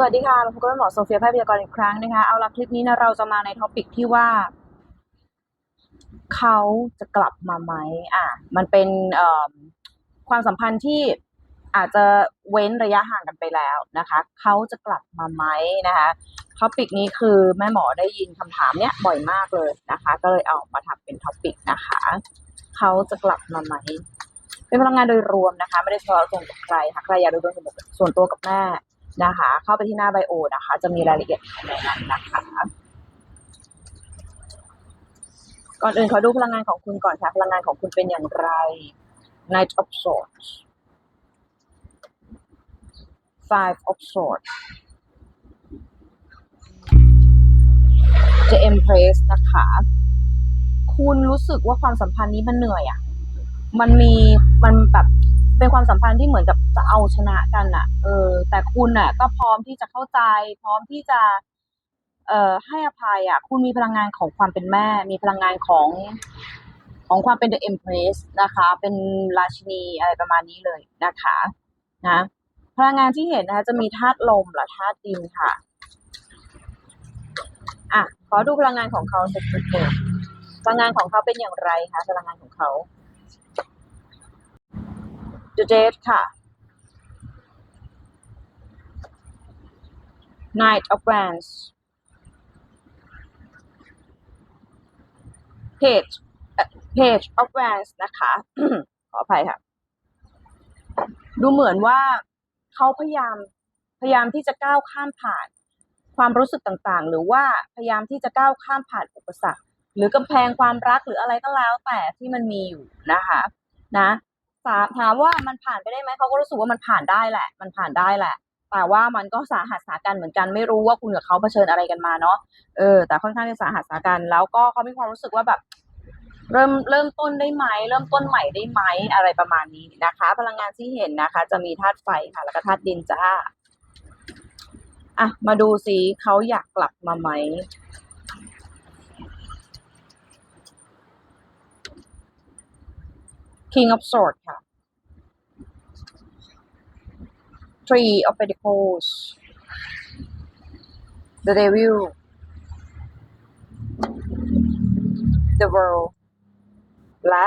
สวัสดีค่ะพบกับหมอโซเฟียแพทย์พยากรอีกครั้งนะคะ เอาละคลิปนี้นะเราจะมาในท็อปิกที่ว่า เขาจะกลับมาไหมอะ มันเป็นความสัมพันธ์ที่อาจจะเว้นระยะห่างกันไปแล้วนะคะ เขาจะกลับมาไหมนะคะท็อปิกนี้คือแม่หมอได้ยินคำถามเนี้ยบ่อยมากเลยนะคะ ก็เลยเอามาทำเป็นท็อปิกนะคะ เขาจะกลับมาไหมเป็นพลังงานโดยรวมนะคะ ไม่ได้เฉพาะตรงกับใครค่ะใครอยากดูดวงส่วนตัวกับแม่ นะคะ เข้าไปที่หน้าไบโอนะคะ จะมีรายละเอียดในนั้นนะคะก่อนอื่นขอดูพลังงานของคุณก่อนค่ะพลังงานของคุณเป็นอย่างไร Knight of Swords Five of Swords The Empress นะคะ คุณรู้สึกว่าความสัมพันธ์นี้มันเหนื่อยอะ่ะ มันมีมันแบบ เป็นความสัมพันธ์ที่เหมือนกับจะเอาชนะกันอะเออ แต่คุณอะก็พร้อมที่จะเข้าใจ พร้อมที่จะ เอ่อให้อภัยอะ่ะคุณมีพลังงานของความเป็นแม่ มีพลังงานของของความเป็น The Empress นะคะ เป็นราชินีอะไรประมาณนี้เลยนะคะ นะ พลังงานที่เห็นนะคะ จะมีธาตุลมและธาตุดินค่ะ อะ ขอดูพลังงานของเขาสักนิดหนึ่งพลังงานของเขาเป็นอย่างไรคะพลังงานของเขา The Jade ค่ะ Knight of Wands Page Page of Wands นะคะ ขออภัยค่ะ ดูเหมือนว่าเขาพยายามพยายามที่จะก้าวข้ามผ่านความรู้สึกต่างๆ หรือว่าพยายามที่จะก้าวข้ามผ่านอุปสรรค หรือกำแพงความรักหรืออะไรก็แล้วแต่ที่มันมีอยู่นะคะ นะ ถามถามว่ามันผ่านไปได้ไหมเขาก็รู้สึกว่ามันผ่านได้แหละ มันผ่านได้แหละ แต่ว่ามันก็สาหัสสากันเหมือนกันไม่รู้ว่าคุณกับเขาเผชิญอะไรกันมาเนาะเออแต่ค่อนข้างจะสาหัสสากันแล้วก็เขามีความรู้สึกว่าแบบ เริ่มเริ่มต้นได้ไหมเริ่มต้นใหม่ได้ไหมอะไรประมาณนี้นะคะ พลังงานที่เห็นนะคะ จะมีธาตุไฟค่ะ แล้วก็ธาตุดินจ้าอะมาดูสิเขาอยากกลับมาไหม King of Swords ค่ะ Three of Pentacles The Devil The World และ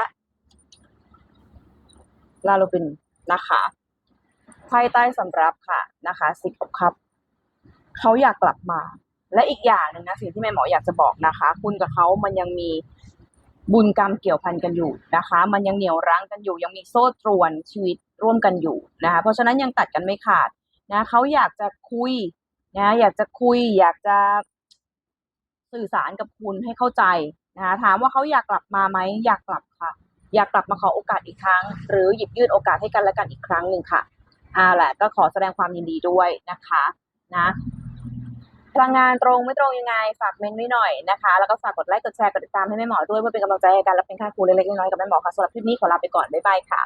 ลาโลบินนะคะไพ่ใต้สำรับค่ะนะคะ Six of Cup เขาอยากกลับมา และอีกอย่างหนึ่งนะสิ่งที่แม่หมออยากจะบอกนะคะ คุณกับเขามันยังมี บุญกรรมเกี่ยวพันกันอยู่นะคะ มันยังเหนี่ยวรั้งกันอยู่ ยังมีโซ่ตรวนชีวิตร่วมกันอยู่นะคะเพราะฉะนั้นยังตัดกันไม่ขาดนะเขาอยากจะคุยนะอยากจะคุย อยากจะสื่อสารกับคุณให้เข้าใจนะคะถามว่าเขาอยากกลับมาไหมอยากกลับค่ะ อยากกลับมาขอโอกาสอีกครั้ง หรือหยิบยื่นโอกาสให้กันและกันอีกครั้งหนึ่งค่ะอ่าแหละก็ขอแสดงความยินดีด้วยนะคะ นะ พลังงานตรงไม่ตรงยังไงฝากเมนไว้หน่อยนะคะ แล้วก็ฝากกดไลค์กดแชร์กดติดตามให้แม่หมอด้วยเพื่อเป็นกำลังใจให้กันและเป็นค่าครูเล็กๆน้อยๆกับแม่หมอค่ะสำหรับคลิปนี้ขอลาไปก่อนบ๊ายบายค่ะ